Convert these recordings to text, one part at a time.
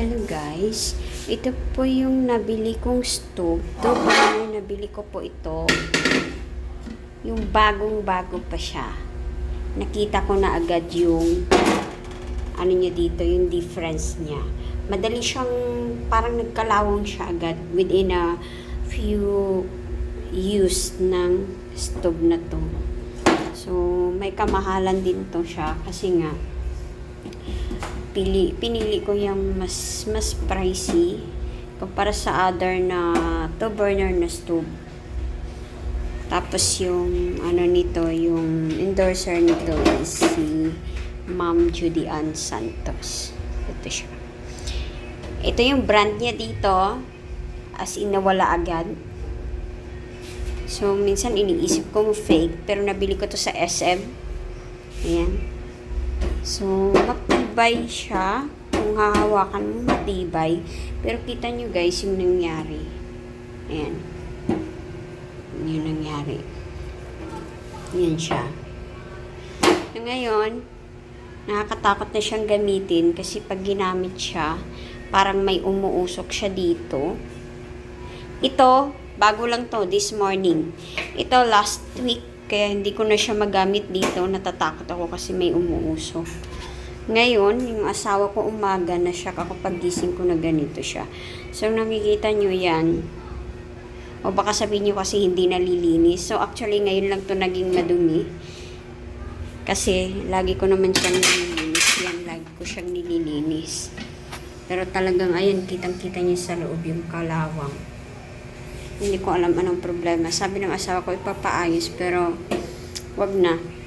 Hello guys, ito po yung nabili kong stove. Ito burner, nabili ko po ito. Yung bagong bago pa siya. Nakita ko na agad yung ano niya dito, yung difference niya. Madali siyang parang nagkalawang siya agad within a few use ng stove na to. So, may kamahalan din to siya kasi nga pili pinili ko yung mas mas pricey kumpara sa other na two burner na stove. Tapos yung ano nito, yung endorser nito is si Ma'am Judy Ann Santos. Ito siya. Ito yung brand niya dito. As in, nawala agad. So, minsan iniisip ko fake, pero nabili ko to sa SM. Ayan. So, matibay siya. Kung hahawakan mo, matibay. Pero kita nyo guys, yung nangyari. Ayan. Yung nangyari. Yan siya. So, ngayon, nakakatakot na siyang gamitin kasi pag ginamit siya, parang may umuusok siya dito. Ito, bago lang to, this morning. Ito, last week, kaya hindi ko na siya magamit dito. Natatakot ako kasi may umuusok. Ngayon, yung asawa ko umaga na siya, kapag gising ko na ganito siya. So, nakikita nyo yan. O baka sabihin nyo kasi hindi nalilinis. So, actually, ngayon lang to naging madumi. Kasi, lagi ko naman siyang nililinis. Yan, lagi ko siyang nililinis. Pero talagang, ayan, kitang-kita niya sa loob yung kalawang. Hindi ko alam anong problema. Sabi ng asawa ko, ipapaayos, pero wag na.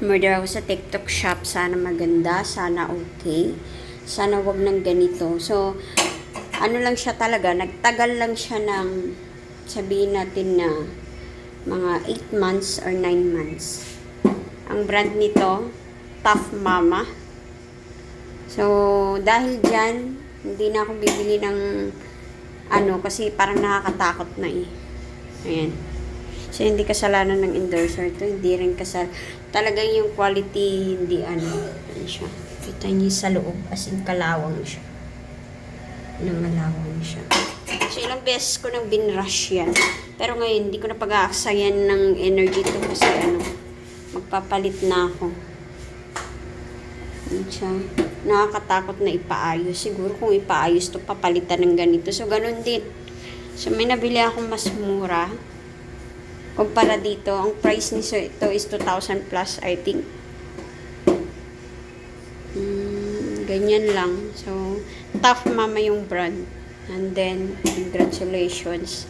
Murder ako sa TikTok shop. Sana maganda, sana okay. Sana wag nang ganito. So, ano lang siya talaga, nagtagal lang siya ng, sabihin natin na, mga 8 months or 9 months. Ang brand nito, Tough Mama. So, dahil dyan, hindi na ako bibili ng ano, kasi parang nakakatakot na eh. Ayan. So, hindi kasalanan ng endorser to. Hindi rin kasal. Talagang yung quality, hindi ano. Ano siya. Kita niyo sa loob. As in, kalawang siya. Nangalawang siya. So, ilang beses ko nang binrush yan. Pero ngayon, hindi ko na pag-aaksayan ng energy to kasi ano, magpapalit na ako. Ano siya? Nakakatakot na ipaayos. Siguro kung ipaayos to, papalitan ng ganito. So, ganun din. So, may nabili akong mas mura. Kumpara dito, ang price ni ito is 2,000 plus, I think. Mm, ganyan lang. So, tough mama yung brand. And then, congratulations.